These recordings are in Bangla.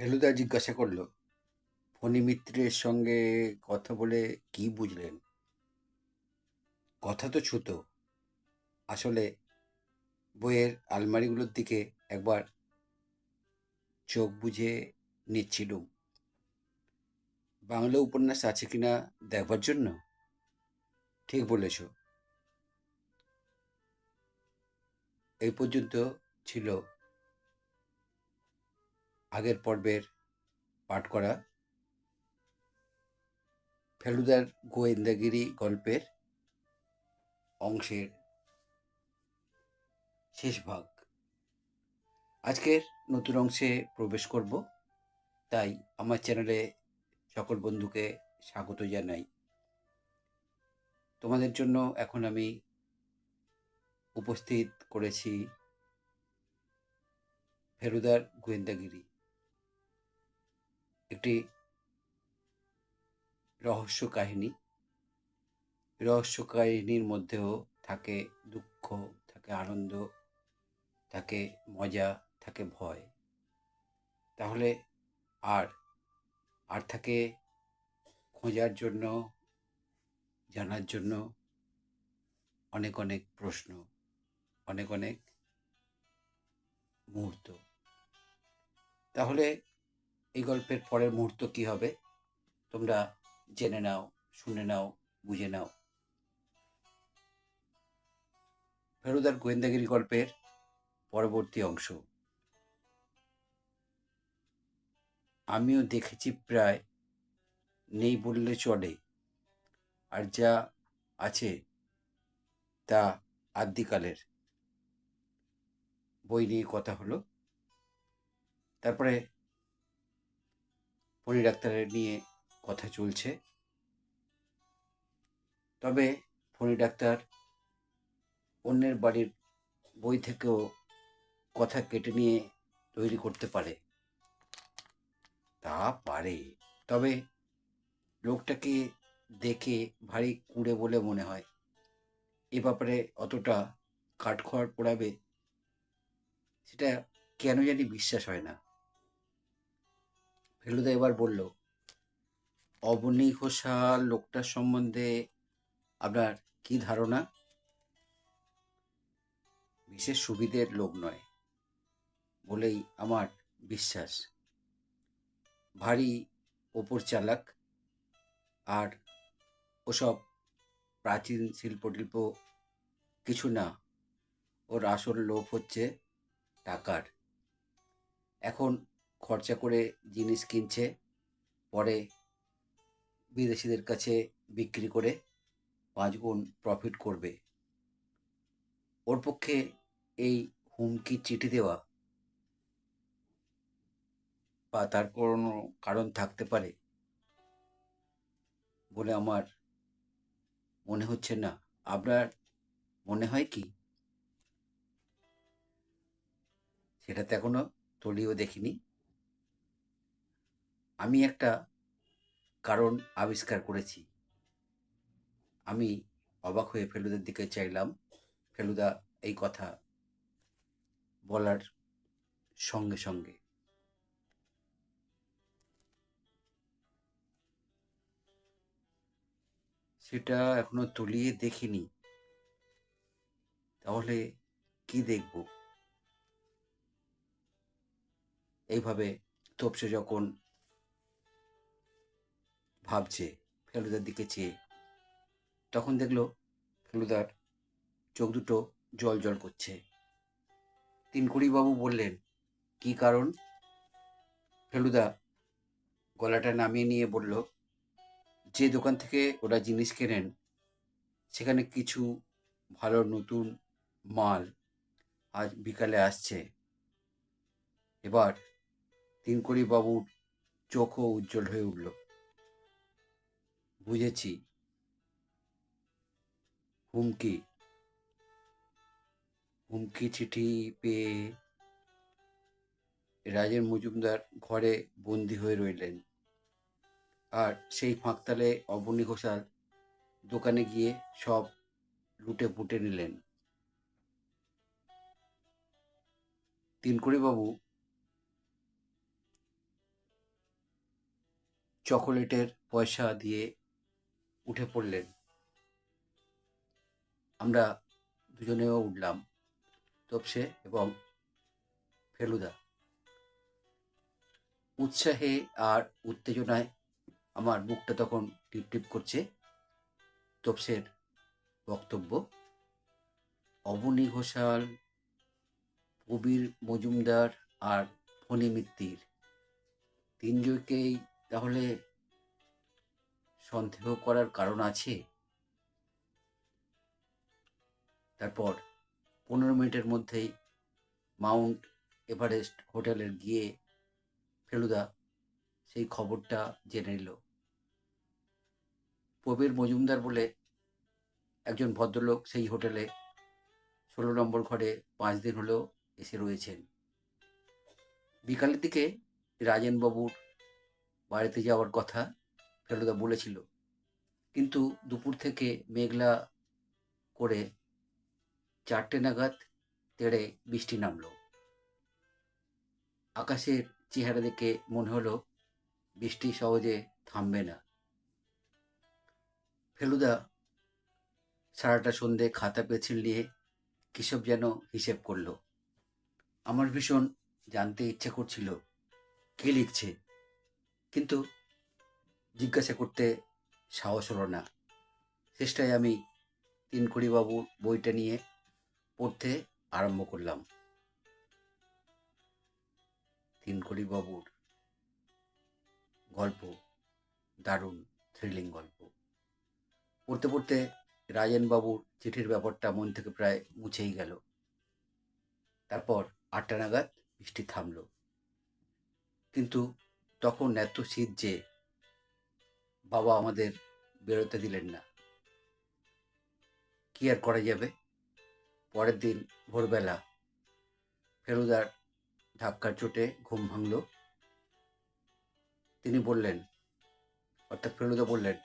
ফেলুদা জিজ্ঞাসা করল, ফণি মিত্রের সঙ্গে কথা বলে কি বুঝলেন? কথা তো ছুতো। আসলে বইয়ের আলমারিগুলোর দিকে একবার চোখ বুঝে নিচ্ছিলুম। বাংলা উপন্যাস আছে কিনা দেখবার জন্য? ঠিক বলেছ। এই পর্যন্ত ছিল আগের পর্বের পাঠ করা ফেলুদার গোয়েন্দাগিরি গল্পের অংশের শেষ ভাগ। আজকের নতুন অংশে প্রবেশ করব। তাই আমার চ্যানেলে সকল বন্ধুকে স্বাগত জানাই। তোমাদের জন্য এখন আমি উপস্থিত করেছি ফেলুদার গোয়েন্দাগিরি। একটি রহস্য কাহিনী। রহস্য কাহিনীর মধ্যেও থাকে দুঃখ, থাকে আনন্দ, থাকে মজা, থাকে ভয়। তাহলে আর আর থাকে খোঁজার জন্য, জানার জন্য অনেক অনেক প্রশ্ন, অনেক অনেক মুহূর্ত। তাহলে এই গল্পের পরের মুহূর্ত কি হবে? তোমরা জেনে নাও, শুনে নাও, বুঝে নাও। ফেরুদার গোয়েন্দাগিরি গল্পের পরবর্তী অংশ। আমিও দেখেছি প্রায় নেই বললে চলে, আর যা আছে তা আদ্যিকালের। বই নিয়ে কথা হলো। তারপরে পরি ডাক্তারের নিয়ে কথা চলছে। তবে ফণি ডাক্তার অন্যের বাড়ির বই থেকেও কথা কেটে নিয়ে তৈরি করতে পারে। তা পারে। তবে লোকটাকে দেখে ভারী কুঁড়ে বলে মনে হয়। এ ব্যাপারে অতটা কাঠখড় পোড়াবে, সেটা কেন জানি বিশ্বাস হয় না। ফেলুদা এবার বলল অবনী ঘোষাল লোকটার সম্বন্ধে আপনার কি ধারণা? বিশেষ সুবিধের লোক নয়, বলেই আমার বিশ্বাস। ভারী ওপর চালাক আর ওসব প্রাচীন শিল্প টিল্প কিছু না, ওর আসল লোভ হচ্ছে টাকার। এখন খরচা করে জিনিস কিনছে, পরে বিদেশিদের কাছে বিক্রি করে পাঁচ গুণ প্রফিট করবে। ওর পক্ষে এই হুমকি চিঠি দেওয়া বা তার কোনো কারণ থাকতে পারে বলে আমার মনে হচ্ছে না। আপনার মনে হয় কি? সেটাতে এখনও তলিও দেখিনি। আমি একটা কারণ আবিষ্কার করেছি। আমি অবাক হয়ে ফেলুদার দিকে চাইলাম। ফেলুদা এই কথা বলার সঙ্গে সঙ্গে সেটা এখনও তুলিয়ে দেখিনি। তাহলে কি দেখব? এইভাবে তপসে যখন ভাবছে, ফেলুদার দিকে চেয়ে। তখন দেখল ফেলুদার চোখ দুটো জল জল করছে। তিনকুড়িবাবু বললেন, কি কারণ? ফেলুদা গলাটা নামিয়ে নিয়ে বলল, যে দোকান থেকে ওরা জিনিস কেনেন, সেখানে কিছু ভালো নতুন মাল আজ বিকালে আসছে। এবার তিনকুড়িবাবুর চোখও উজ্জ্বল হয়ে উঠল। বুঝেছি। হুমকি। হুমকি চিঠি পেয়ে রাজেন মজুমদার ঘরে বন্দি হয়ে রইলেন। আর সেই ফাঁকতালে অবনী ঘোষাল দোকানে গিয়ে সব লুটে পুটে নিলেন। তিনকুড়িবাবু চকোলেটের পয়সা দিয়ে উঠে পড়লেন। আমরা দুজনেও উঠলাম তপসে এবং ফেলুদা। উৎসাহে আর উত্তেজনায় আমার বুকটা তখন টিপ টিপ করছে তপসের বক্তব্য। অবনী ঘোষাল কবির মজুমদার আর ফণি মিত্তির তিনজনকেই তাহলে সন্দেহ করার কারণ আছে? তারপর পনেরো মিনিটের মধ্যেই মাউন্ট এভারেস্ট হোটেলের গিয়ে ফেলুদা সেই খবরটা জেনে নিল। প্রবীর মজুমদার বলে একজন ভদ্রলোক সেই হোটেলে ষোলো নম্বর ঘরে পাঁচ দিন হলেও এসে রয়েছেন। বিকালের দিকে রাজেনবাবুর বাড়িতে যাওয়ার কথা ফেলুদা বলেছিল। কিন্তু দুপুর থেকে মেঘলা করে চারটে নাগাদ তেড়ে বৃষ্টি নামলো। আকাশের চেহারা দেখে মনে হলো বৃষ্টি সহজে থামবে না। ফেলুদা সারাটা সন্ধে খাতা পেন্সিল নিয়ে কিসব যেন হিসেব করল। আমার ভীষণ জানতে ইচ্ছে করছিল, কে লিখছে? কিন্তু জিজ্ঞাসা করতে সাহস হলো না। শেষটায় আমি তিনকড়িবাবুর বইটা নিয়ে পড়তে আরম্ভ করলাম। তিনকড়িবাবুর গল্প, দারুণ থ্রিলিং গল্প। পড়তে পড়তে রাজেনবাবুর চিঠির ব্যাপারটা মন থেকে প্রায় মুছেই গেল। তারপর আটটা নাগাদ বৃষ্টি থামলো। কিন্তু তখন এত শীত যে বাবা আমাদের বেরোতে দিলেন না। কি আর করা যাবে? পরের দিন ভোরবেলা ফেরুদার ধাক্কার চোটে ঘুম ভাঙল। তিনি বললেন, অর্থাৎ ফেলুদা বললেন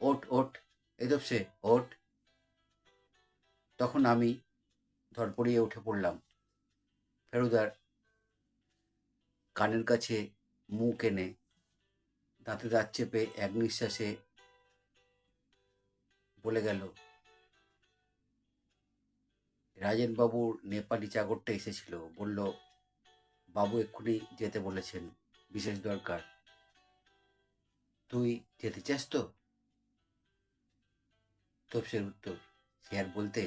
ওট ওট এদব সে ওট তখন আমি ধরপড়িয়ে উঠে পড়লাম। ফেরুদার কানের কাছে মুখ এনে দাঁতে দাঁত চেপে এক নিঃশ্বাসে বলে গেল, রাজেনবাবুর নেপালি চাকরটা এসেছিল। বলল, বাবু এক্ষুনি যেতে বলেছেন, বিশেষ দরকার। তুই যেতে চাস তো? তপসের উত্তর, সে আর বলতে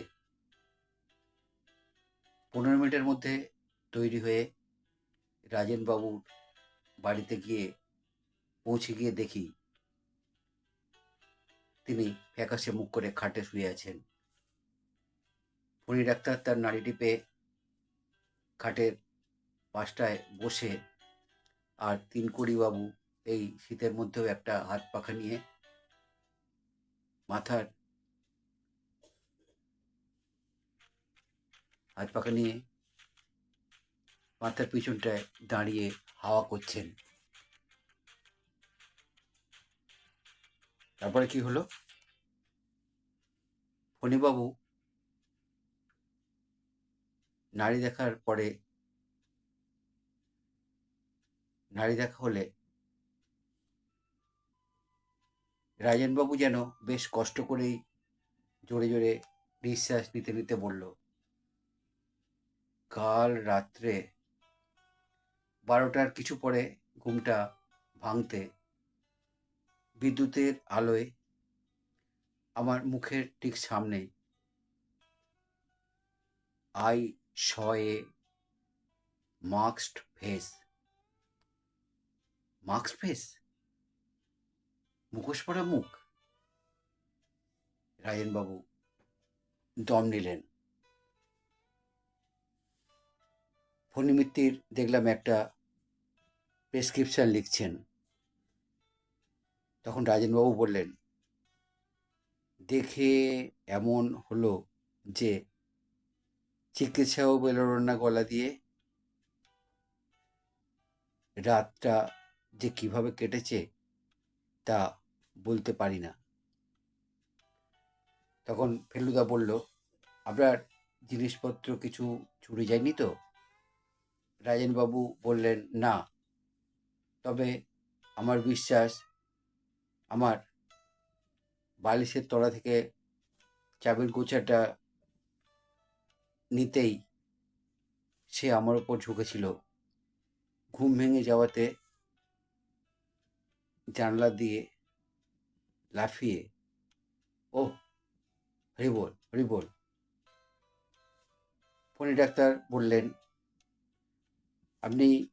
পনেরো মিনিটের মধ্যে তৈরি হয়ে রাজেনবাবুর বাড়িতে গিয়ে পৌঁছে গিয়ে দেখি তিনি ফ্যাকাশে মুখ করে খাটে শুয়ে আছেন। ফণি ডাক্তার তার নাড়ি টিপে খাটের পাশটায় বসে আর তিনকড়িবাবু এই শীতের মধ্যেও একটা হাত পাখা নিয়ে মাথার হাত পাখা নিয়ে মাথার পিছনটায় দাঁড়িয়ে হাওয়া করছেন। তারপরে কি হলো? ফণিবাবু নারী দেখার পরে নারী দেখা হলে রাজেনবাবু যেন বেশ কষ্ট করেই জোরে জোরে নিঃশ্বাস নিতে নিতে বলল, কাল রাত্রে বারোটার কিছু পরে ঘুমটা ভাঙতে বিদ্যুতের আলোয় আমার মুখের ঠিক সামনে I saw a masked face. Mask face? মুখোশ পরা মুখ? রাজেনবাবু দম নিলেন। ফণিমিত্তির দেখলাম একটা প্রেসক্রিপশন লিখছেন। তখন রাজেনবাবু বললেন, দেখে এমন হলো যে চিকিৎসাও বেরোলো না গলা দিয়ে। রাতটা যে কীভাবে কেটেছে তা বলতে পারি না। তখন ফেলুদা বলল, আপনার জিনিসপত্র কিছু চুরি যায়নি তো? রাজেনবাবু বললেন, না, তবে আমার বিশ্বাস আমার বালিশের তলা থেকে চাবির গোছাটা নিতেই সে আমার ওপর ঝুঁকেছিল। ঘুম ভেঙে যাওয়াতে জানলা দিয়ে লাফিয়ে ও হরি বল হরি ফোনে ডাক্তার বললেন, আপনি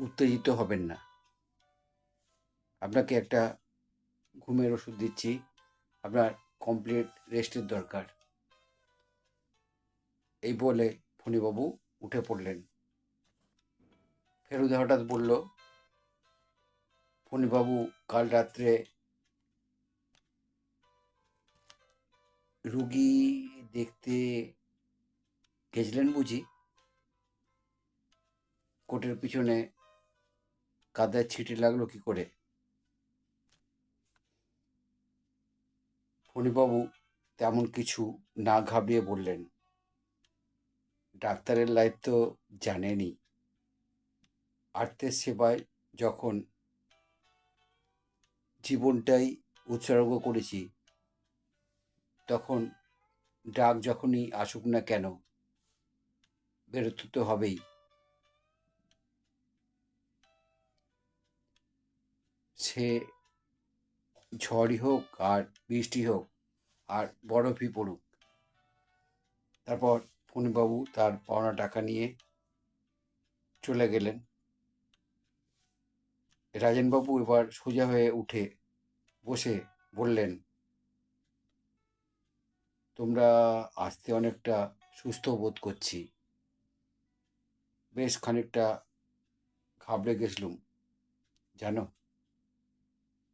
উত্তেজিত হবেন না। আপনাকে একটা ঘুমের ওষুধ দিচ্ছি। আপনার কমপ্লিট রেস্টের দরকার। এই বলে ফণিবাবু উঠে পড়লেন। ফেরুদা হঠাৎ বলল, ফণিবাবু, কাল রাত্রে রুগী দেখতে গেছিলেন বুঝি? কোটের পিছনে কাদার ছিটে লাগল কি করে? ফণিবাবু তেমন কিছু না ঘাবড়িয়ে বললেন, ডাক্তারের লাইফ তো জানেনই। আর্থের সেবায় যখন জীবনটাই উৎসর্গ করেছি, তখন ডাক যখনই আসুক না কেন, বেরোতে তো হবেই। সে ঝড়ই হোক আর বৃষ্টি হোক আর বরফই পড়ুক। তারপর ফণিবাবু তার পাওনা টাকা নিয়ে চলে গেলেন। রাজেনবাবু এবার সোজা হয়ে উঠে বসে বললেন, তোমরা আসতে অনেকটা সুস্থ বোধ করছি। বেশ খানিকটা ঘাবড়ে গেছিলুম, জানো?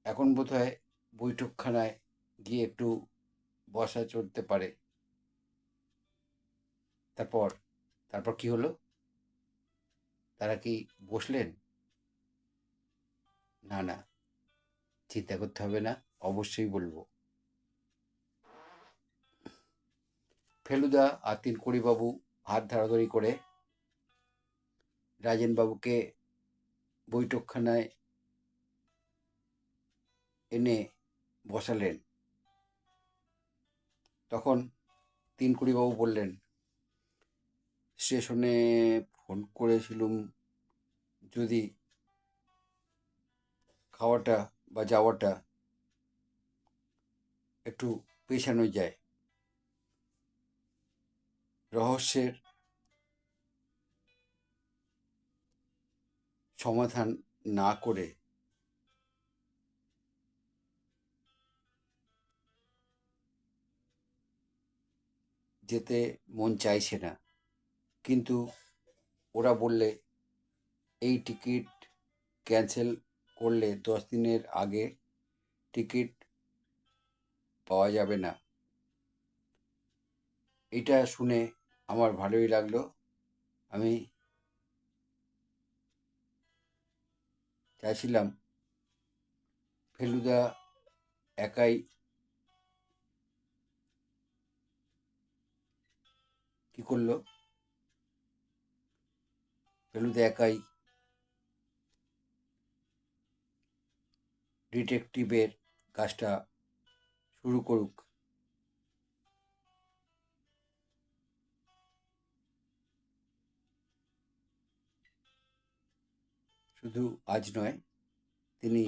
এখন বোধ হয় বৈঠকখানায় গিয়ে একটু বসা চড়তে পারে। তারপর তারপর কি হলো? তারা কি বসলেন? না না, চিন্তা করতে হবে না, অবশ্যই বলব। ফেলুদা আর তিনকড়িবাবু হাত ধরাধরি করে রাজেনবাবুকে বৈঠকখানায় এনে বসালেন। তখন তিনকুড়িবাবু বললেন, স্টেশনে ফোন করেছিলুম যদি খাওয়াটা বা যাওয়াটা একটু পেছানো যায়। রহস্যের সমাধান না করে যেতে মন চাইছে না। কিন্তু ওরা বললে, এই টিকিট ক্যান্সেল করলে দশ দিনের আগে টিকিট পাওয়া যাবে না। এটা শুনে আমার ভালোই লাগল। আমি চাইছিলাম ফেলুদা একাই কি করল? ফেলুদা একাই ডিটেকটিভের কাজটা শুরু করুক। শুধু আজ নয়, তিনি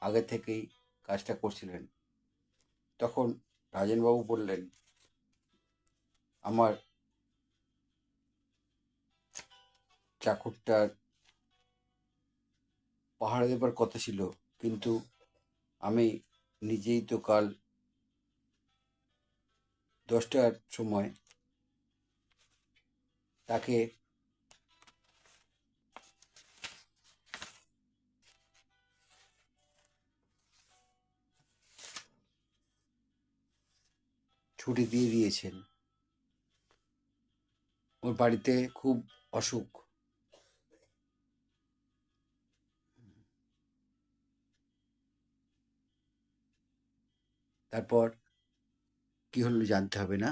আগে থেকেই কাজটা করছিলেন। তখন রাজেনবাবু বললেন, আমার চাকরটার পাহাড় দেবার কথা ছিল, কিন্তু আমি নিজেই তো কাল দশটার সময় তাকে ছুটি দিয়ে দিয়েছেন। ওর বাড়িতে খুব অসুখ। তারপর কি হলো জানতে হবে না?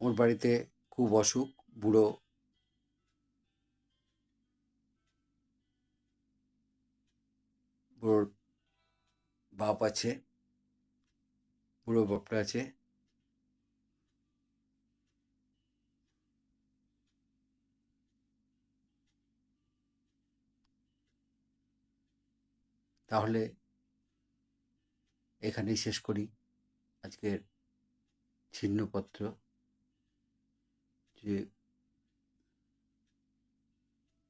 ওর বাড়িতে খুব অসুখ, বুড়ো। বুড়োর বাপ আছে, বুড়ো বাপটা আছে। তাহলে এখানেই শেষ করি আজকের ছিন্নপত্র। যে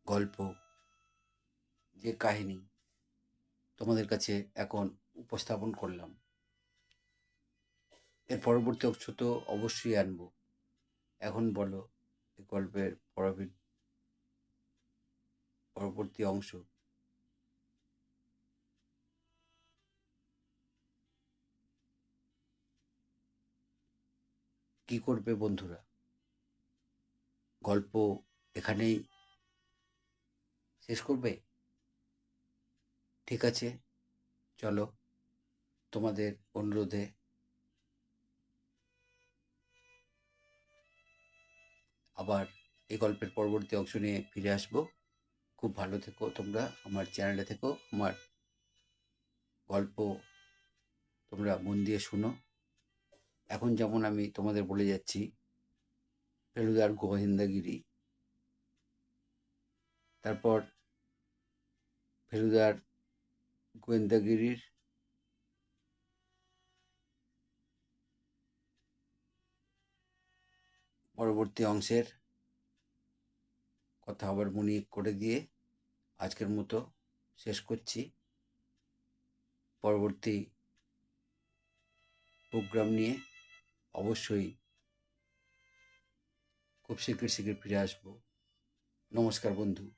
গল্প, যে কাহিনী তোমাদের কাছে এখন উপস্থাপন করলাম, এর পরবর্তী অংশ তো অবশ্যই আনব। এখন বলো, এই গল্পের পরবর্তী অংশ কি করবে বন্ধুরা? গল্প এখানেই শেষ করবে? ঠিক আছে, চলো তোমাদের অনুরোধে আবার এই গল্পের পরবর্তী অংশ নিয়ে ফিরে আসব। খুব ভালো থেকো তোমরা, আমার চ্যানেলে থেকো, আমার গল্প তোমরা মন দিয়ে শুনো। এখন যেমন আমি তোমাদের বলে যাচ্ছি, ফেলুদার গোবিন্দাগিরি। তারপর ফেলুদার গোয়েন্দাগিরির পরবর্তী অংশের কথা আবার মনে করে দিয়ে আজকের মতো শেষ করছি। পরবর্তী প্রোগ্রাম নিয়ে অবশ্যই খুব শীঘ্র শীঘ্র ফিরে আসব। নমস্কার বন্ধু।